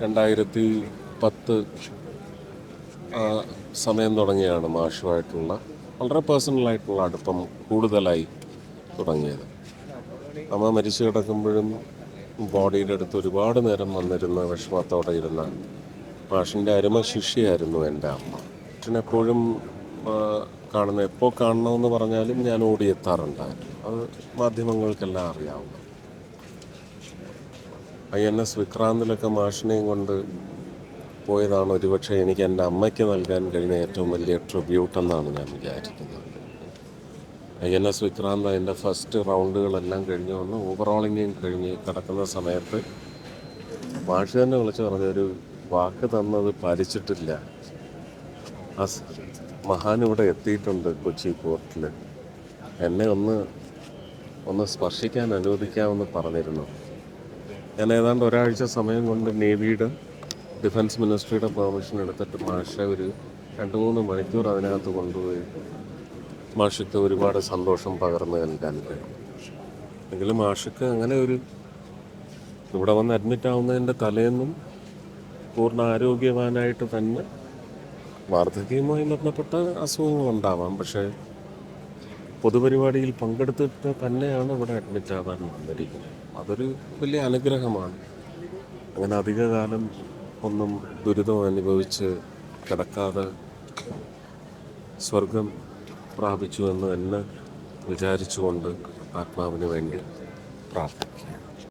രണ്ടായിരത്തി പത്ത് ആ സമയം തുടങ്ങിയാണ് മാഷുമായിട്ടുള്ള വളരെ പേഴ്സണലായിട്ടുള്ള അടുപ്പം കൂടുതലായി തുടങ്ങിയത്. അമ്മ മരിച്ചു കിടക്കുമ്പോഴും ബോഡിയുടെ അടുത്ത് ഒരുപാട് നേരം വന്നിരുന്ന വിഷമത്തോടെ ഇരുന്ന മാഷിന്റെ അരുമ ശിഷ്യയായിരുന്നു എന്റെ അമ്മ. അച്ഛനെപ്പോഴും കാണുന്ന എപ്പോൾ കാണണമെന്ന് പറഞ്ഞാലും ഞാൻ ഓടിയെത്താറുണ്ടായിരുന്നു. അത് മാധ്യമങ്ങൾക്കെല്ലാം അറിയാവുന്ന ഐ എൻ എസ് വിക്രാന്തിലൊക്കെ മാഷിനെയും കൊണ്ട് പോയതാണ് ഒരുപക്ഷെ എനിക്ക് എന്റെ അമ്മയ്ക്ക് നൽകാൻ കഴിഞ്ഞ ഏറ്റവും വലിയ ട്രിബ്യൂട്ട് എന്നാണ് ഞാൻ വിചാരിക്കുന്നത്. ഐ എൻ എസ് വിക്രാന്ത് അതിന്റെ ഫസ്റ്റ് റൗണ്ടുകളെല്ലാം കഴിഞ്ഞു വന്ന്. ഓവറോളിങ്ങും കഴിഞ്ഞ് കിടക്കുന്ന സമയത്ത് മാഷ് തന്നെ വിളിച്ച് പറഞ്ഞൊരു വാക്ക് തന്നത് പാലിച്ചിട്ടില്ല. ആ മഹാൻ ഇവിടെ എത്തിയിട്ടുണ്ട് കൊച്ചി പോർട്ടിൽ എന്നെ ഒന്ന് ഒന്ന് സ്പർശിക്കാൻ അനുവദിക്കാമെന്ന് പറഞ്ഞിരുന്നു. ഞാൻ ഏതാണ്ട് ഒരാഴ്ച സമയം കൊണ്ട് നേവിയുടെ ഡിഫൻസ് മിനിസ്ട്രിയുടെ പെർമിഷൻ എടുത്തിട്ട് മാഷ ഒരു രണ്ട് മൂന്ന് മണിക്കൂർ അതിനകത്ത് കൊണ്ടുപോയി. മാഷയ്ക്ക് ഒരുപാട് സന്തോഷം പകർന്നു നൽകാൻ കഴിയും എങ്കിലും മാഷയ്ക്ക് അങ്ങനെ ഒരു ഇവിടെ വന്ന് അഡ്മിറ്റ് ആവുന്നതിന്റെ തലേന്നും പൂർണ ആരോഗ്യവാനായിട്ട് തന്നെ വാർദ്ധക്യവുമായി ബന്ധപ്പെട്ട അസുഖങ്ങളുണ്ടാവാം. പക്ഷേ പൊതുപരിപാടിയിൽ പങ്കെടുത്തിട്ട് തന്നെയാണ് ഇവിടെ അഡ്മിറ്റ് ആവാൻ വന്നിരിക്കുന്നത്. അതൊരു വലിയ അനുഗ്രഹമാണ്. അങ്ങനെ അധികകാലം ഒന്നും ദുരിതം അനുഭവിച്ച് കിടക്കാതെ സ്വർഗം പ്രാപിച്ചു എന്ന് തന്നെ വിചാരിച്ചുകൊണ്ട് ആത്മാവിന് വേണ്ടി പ്രാർത്ഥിക്കും